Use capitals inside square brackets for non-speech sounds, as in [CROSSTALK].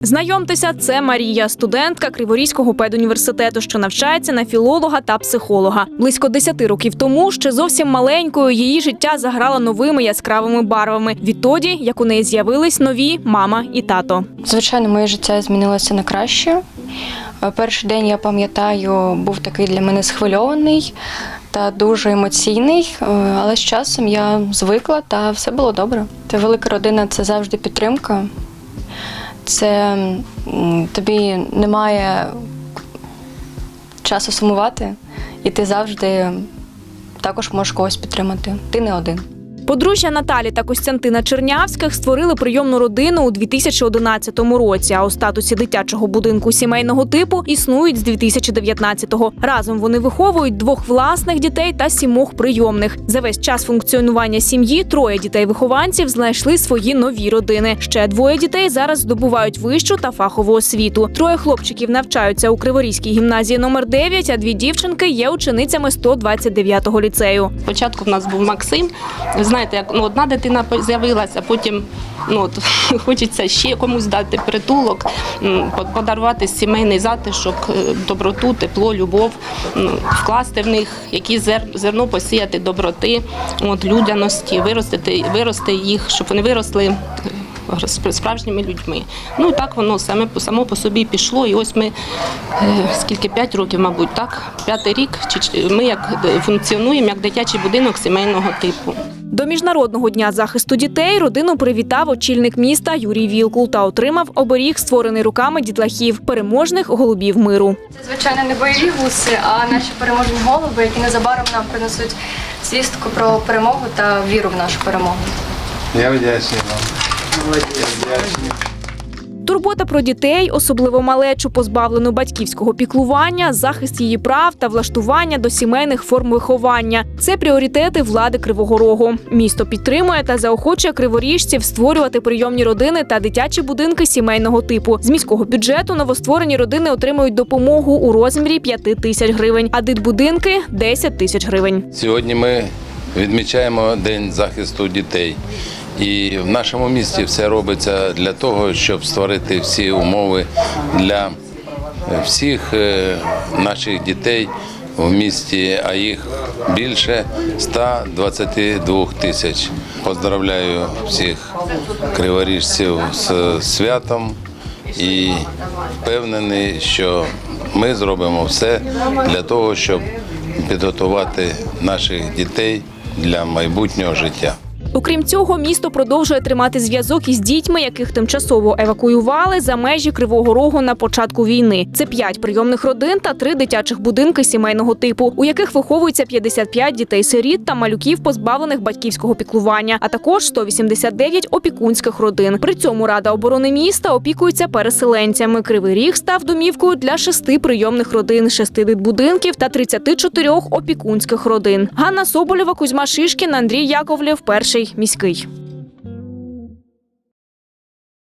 Знайомтеся, це Марія, студентка Криворізького педуніверситету, що навчається на філолога та психолога. Близько 10 років тому, ще зовсім маленькою, її життя заграло новими яскравими барвами. Відтоді, як у неї з'явились нові мама і тато. Звичайно, моє життя змінилося на краще. Е, Перший день, я пам'ятаю, був такий для мене схвильований та дуже емоційний, е, але з часом я звикла та все було добре. Та велика родина це завжди підтримка. Це тобі немає часу сумувати, і ти завжди також можеш когось підтримати. Ти не один. Подружжя Наталі та Костянтина Чернявських створили прийомну родину у 2011 році. А у статусі дитячого будинку сімейного типу існують з 2019-го. Разом вони виховують двох власних дітей та сімох прийомних. За весь час функціонування сім'ї троє дітей-вихованців знайшли свої нові родини. Ще двоє дітей зараз здобувають вищу та фахову освіту. Троє хлопчиків навчаються у Криворізькій гімназії номер 9, а дві дівчинки є ученицями 129-го ліцею. Спочатку в нас був Максим. Знаєте, як ну, одна дитина з'явилася, потім ну, от, [LAUGHS] хочеться ще комусь дати притулок, подарувати сімейний затишок, е, доброту, тепло, любов, вкласти в них якісь зерно посіяти доброти, от, людяності, виростити, вирости їх, щоб вони виросли. е, Справжніми людьми. Ну і так воно саме само по собі пішло. І ось ми е, скільки п'ять років, мабуть, так п'ятий рік. Ми як функціонуємо як дитячий будинок сімейного типу. До міжнародного дня захисту дітей родину привітав очільник міста Юрій Вілкул та отримав оберіг, створений руками дітлахів, переможних голубів миру. Це, звичайно, не бойові гуси, а наші переможні голуби, які незабаром нам принесуть свістку про перемогу та віру в нашу перемогу. Я вдячний вам. Я вдячний. Турбота про дітей, особливо малечу, позбавлену батьківського піклування, захист її прав та влаштування до сімейних форм виховання це пріоритети влади Кривого Рогу. Місто підтримує та заохочує криворіжців створювати прийомні родини та дитячі будинки сімейного типу. З міського бюджету новостворені родини отримують допомогу у розмірі 5 тисяч гривень, а дитбудинки 10 тисяч гривень. Сьогодні ми відмічаємо День захисту дітей. І в нашому місті все робиться для того, щоб створити всі умови для всіх е, наших дітей в місті, а їх більше 122 тисяч. Поздравляю всіх криворіжців з святом і впевнений, що ми зробимо все для того, щоб підготувати наших дітей для майбутнього життя. Окрім цього, місто продовжує тримати зв'язок із дітьми, яких тимчасово евакуювали за межі Кривого Рогу на початку війни. Це п'ять прийомних родин та три дитячих будинки сімейного типу, у яких виховується 55 дітей-сиріт та малюків, позбавлених батьківського піклування, а також 189 опікунських родин. При цьому Рада оборони міста опікується переселенцями. Кривий Ріг став домівкою для шести прийомних родин, шести дитбудинків та 34 опікунських родин. Ганна Соболєва, Кузьма Шишкін, Андрій Яковлєв, перший міський.